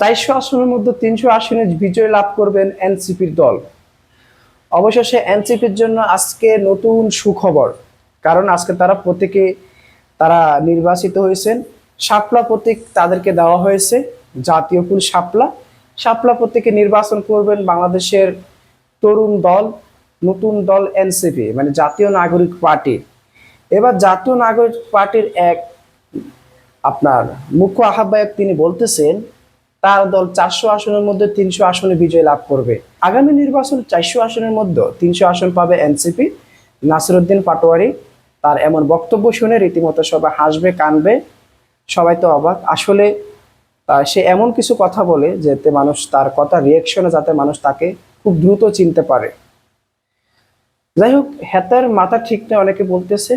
চারশো আসনের মধ্যে তিনশো আসনে বিজয় লাভ করবেন এনসিপির দল। অবশেষে এনসিপির জন্য আজকে নতুন সুখবর, কারণ আজকে তারা প্রত্যেকে তারা নির্বাচিত হয়েছেন। শাপলা প্রতীক তাদেরকে দেওয়া হয়েছে, জাতীয় ফুল শাপলা। শাপলা প্রতীকে নির্বাচন করবেন বাংলাদেশের তরুণ দল, নতুন দল এনসিপি মানে জাতীয় নাগরিক পার্টি। এবার জাতীয় নাগরিক পার্টির এক আপনার মুখ্য আহ্বায়ক তিনি বলতেছেন তার দল চারশো আসনের মধ্যে তিনশো আসনে বিজয় লাভ করবে। আগামী নির্বাচন চারশো আসনের মধ্যে তিনশো আসন পাবে এনসিপি, নাসিরুদ্দিন পাটোয়ারি। তার এমন বক্তব্য শুনে রীতিমতো সবাই হাসবে, কানবে। সবাই তো অবাক। আসলে সে এমন কিছু কথা বলে যাতে মানুষ তার কথা রিয়েকশনে যাতে মানুষ তাকে খুব দ্রুত চিনতে পারে। যাই হোক, হেতার মাথা ঠিক না, অনেকে বলতেছে,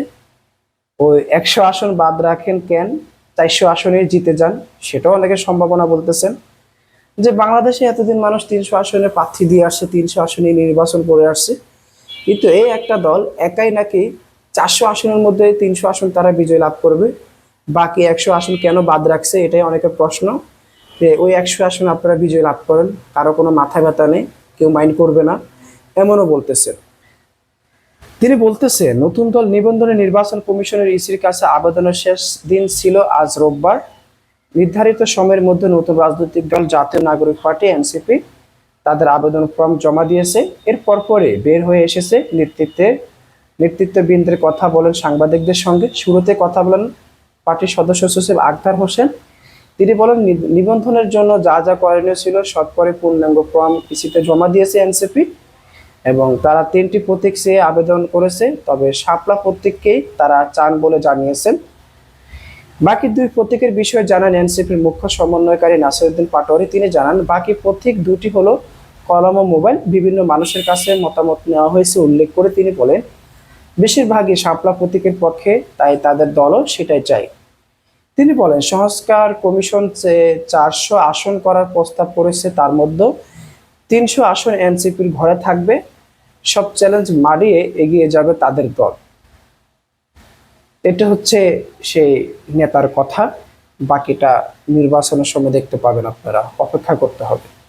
ওই একশো আসন বাদ রাখেন কেন? চারশো আসনে জিতে যান, সেটাও অনেকে সম্ভাবনা বলতেছেন। যে বাংলাদেশে এতদিন মানুষ তিনশো আসনে প্রার্থী দিয়ে আসছে, তিনশো আসনে নির্বাচন করে আসছে। কিন্তু এই একটা দল একাই নাকি চারশো আসনের মধ্যে তিনশো আসন তারা বিজয় লাভ করবে, বাকি একশো আসন কেন বাদ রাখছে, এটাই অনেকের প্রশ্ন। যে ওই একশো আসন আপনারা বিজয় লাভ করেন, কারও কোনো মাথা ব্যথা নেই, কেউ মাইন্ড করবে না, এমনও বলতেছেন। তিনি বলতেছে, নতুন দল নিবন্ধনে নির্বাচন কমিশনের ইসির কাছে আবেদনের শেষ দিন ছিল আজ রোববার। নির্ধারিত সময়ের মধ্যে নতুন রাজনৈতিক দল জাতীয় নাগরিক পার্টি এনসিপি তাদের আবেদন ফর্ম জমা দিয়েছে। এর পরপরে বের হয়ে এসেছে নেতৃত্বের, নেতৃত্ববৃন্দের কথা বলেন সাংবাদিকদের সঙ্গে। শুরুতে কথা বলেন পার্টির সদস্য সচিব আখতার হোসেন। তিনি বলেন নিবন্ধনের জন্য যা যা করণীয় ছিল সব করে পূর্ণাঙ্গ ফর্ম ইসিতে জমা দিয়েছে এনসিপি। এবং তারা তিনটি প্রতীক চেয়ে আবেদন করেছে, তবে শাপলা প্রতীককেই তারা চান বলে জানিয়েছেন। বাকি দুই প্রতীকের বিষয়ে জানান এনসিপির মুখ্য সমন্বয়কারী নাসিরুদ্দিন পাটোয়ারি। তিনি জানান, বাকি প্রতীক দুটি হলো কলম ও মোবাইল। বিভিন্ন মানুষের কাছে মতামত নেওয়া হয়েছে উল্লেখ করে তিনি বলেন, বেশিরভাগই শাপলা প্রতীকের পক্ষে তাই তাদের দলও সেটাই চাই তিনি বলেন, সংস্কার কমিশন চারশো আসন করার প্রস্তাব করেছে তার মধ্যে তিনশো আসন এনসিপির ঘরে থাকবে। সব চ্যালেঞ্জ মারিয়ে এগিয়ে যাবে তাদের দল। এটা হচ্ছে সেই নেতার কথা। বাকিটা নির্বাচনের সময় দেখতে পাবেন আপনারা। অপেক্ষা করতে হবে।